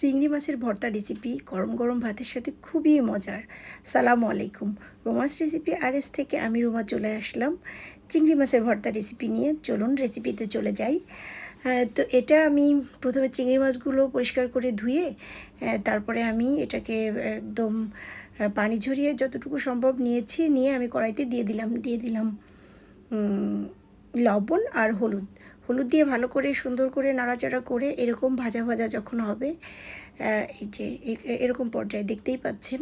চিংড়ি মাছের ভর্তা রেসিপি গরম গরম ভাতের সাথে খুবই মজার। সালামু আলাইকুম। রোমাস রেসিপি আর এস থেকে আমি রোমা চলে আসলাম। চিংড়ি মাছের ভর্তা রেসিপি নিয়ে চলুন রেসিপিতে চলে যাই। তো এটা আমি প্রথমে চিংড়ি মাছগুলো পরিষ্কার করে ধুয়ে তারপরে আমি এটাকে একদম পানি ঝরিয়ে যতটুকু সম্ভব নিয়েছি, নিয়ে আমি কড়াইতে দিয়ে দিলাম দিয়ে দিলাম লবণ আর হলুদ। হলুদ দিয়ে ভালো করে সুন্দর করে নাড়াচাড়া করে এরকম ভাজা ভাজা যখন হবে এই যে এরকম পর্যায়ে দেখতেই পাচ্ছেন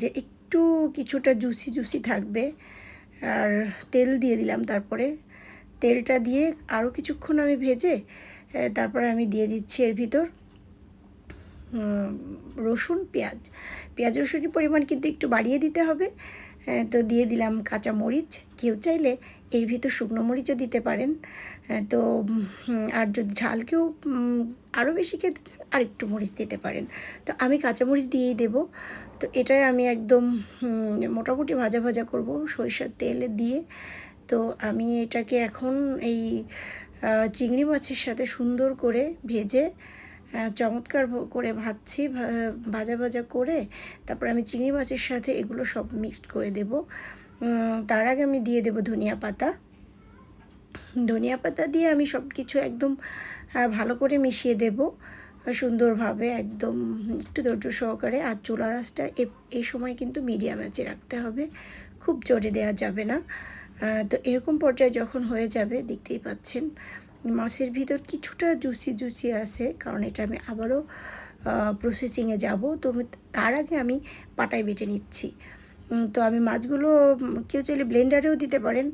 যে একটু কিছুটা জুসি জুসি থাকবে। আর তেল দিয়ে দিলাম তারপরে। তেলটা দিয়ে আরও কিছুক্ষণ আমি ভেজে তারপরে আমি দিয়ে দিচ্ছি এর ভিতর রসুন, পেঁয়াজ। পেঁয়াজ রসুনের পরিমাণ কিন্তু একটু বাড়িয়ে দিতে হবে তো দিয়ে দিলাম কাঁচা মরিচ কেউ চাইলে এর ভিতর শুকনো মরিচও দিতে পারেন। তো আর যদি ঝাল কেউ আরও বেশি খেতে চান আর একটু মরিচ দিতে পারেন। তো আমি কাঁচা মরিচ দিয়েই দেবো। তো এটাই আমি একদম মোটামুটি ভাজা ভাজা করব সরিষার তেল দিয়ে। তো আমি এটাকে এখন এই চিংড়ি মাছের সাথে সুন্দর করে ভেজে চমৎকার করে ভাজছি ভাজা ভাজা করে। তারপর আমি চিংড়ি মাছের সাথে এগুলো সব মিক্সড করে দেব। তার আগে আমি দিয়ে দেব ধনিয়া পাতা। ধনিয়া পাতা দিয়ে আমি সব কিছু একদম ভালো করে মিশিয়ে দেব, সুন্দরভাবে একদম, একটু ধৈর্য সহকারে। আর চোলা রাসটা এই সময় কিন্তু মিডিয়াম আঁচে রাখতে হবে, খুব জোরে দেওয়া যাবে না। তো এরকম পর্যায়ে যখন হয়ে যাবে, দেখতেই পাচ্ছেন, মাছের ভিতর কিছুটা জুসি জুসি আছে, কারণ এটা আমি আবারও প্রসেসিংয়ে যাব। তো তার আগে আমি পাটায় বেটে নিচ্ছি। তো আমি মাছগুলো কেউ চাইলে ব্লেন্ডারেও দিতে পারেন।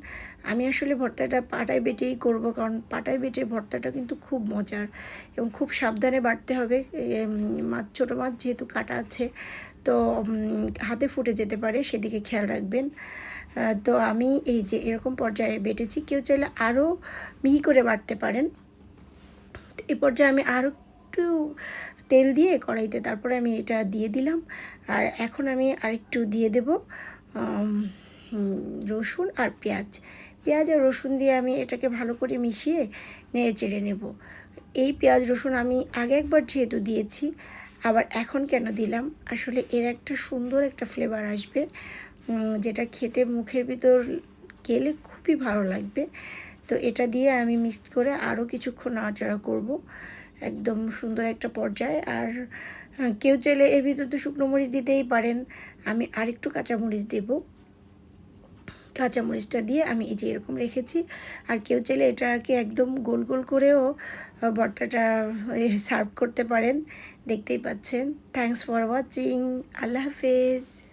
আমি আসলে ভর্তাটা পাটায় বেটেই করব, কারণ পাটায় বেটে ভর্তাটা কিন্তু খুব মজার এবং খুব সাবধানে বাটতে হবে। মাছ, ছোটো মাছ যেহেতু কাটা আছে, তো হাতে ফুটে যেতে পারে, সেদিকে খেয়াল রাখবেন। তো আমি এই যে এরকম পর্যায়ে বেটেছি, কেউ চাইলে আরও মিহি করে বাটতে পারেন। এ পর্যায়ে আমি আরও একটু তেল দিয়ে কড়াইতে তারপরে আমি এটা দিয়ে দিলাম। আর এখন আমি আরেকটু দিয়ে দেব রসুন আর পেঁয়াজ। পেঁয়াজ আর রসুন দিয়ে আমি এটাকে ভালো করে মিশিয়ে নেড়ে চেড়ে নেব। এই পেঁয়াজ রসুন আমি আগে একবার যেহেতু দিয়েছি, আবার এখন কেন দিলাম? আসলে এর একটা সুন্দর একটা ফ্লেভার আসবে যেটা খেতে মুখের ভিতর গেলে খুবই ভালো লাগবে। তো এটা দিয়ে আমি মিক্সড করে আরও কিছুক্ষণ নাড়াচাড়া করব। একদম সুন্দর একটা পর্যায়ে। আর কেউ চাইলে এর ভিতর তো শুকনো মরিচ দিতেই পারেন। আমি আরেকটু কাঁচামরিচ দেবো। কাঁচামরিচটা দিয়ে আমি এই যে এরকম রেখেছি। আর কেউ চাইলে এটাকে একদম গোল গোল করেও ভর্তাটা সার্ভ করতে পারেন। দেখতেই পাচ্ছেন। থ্যাংকস ফর ওয়াচিং আল্লাহ হাফেজ।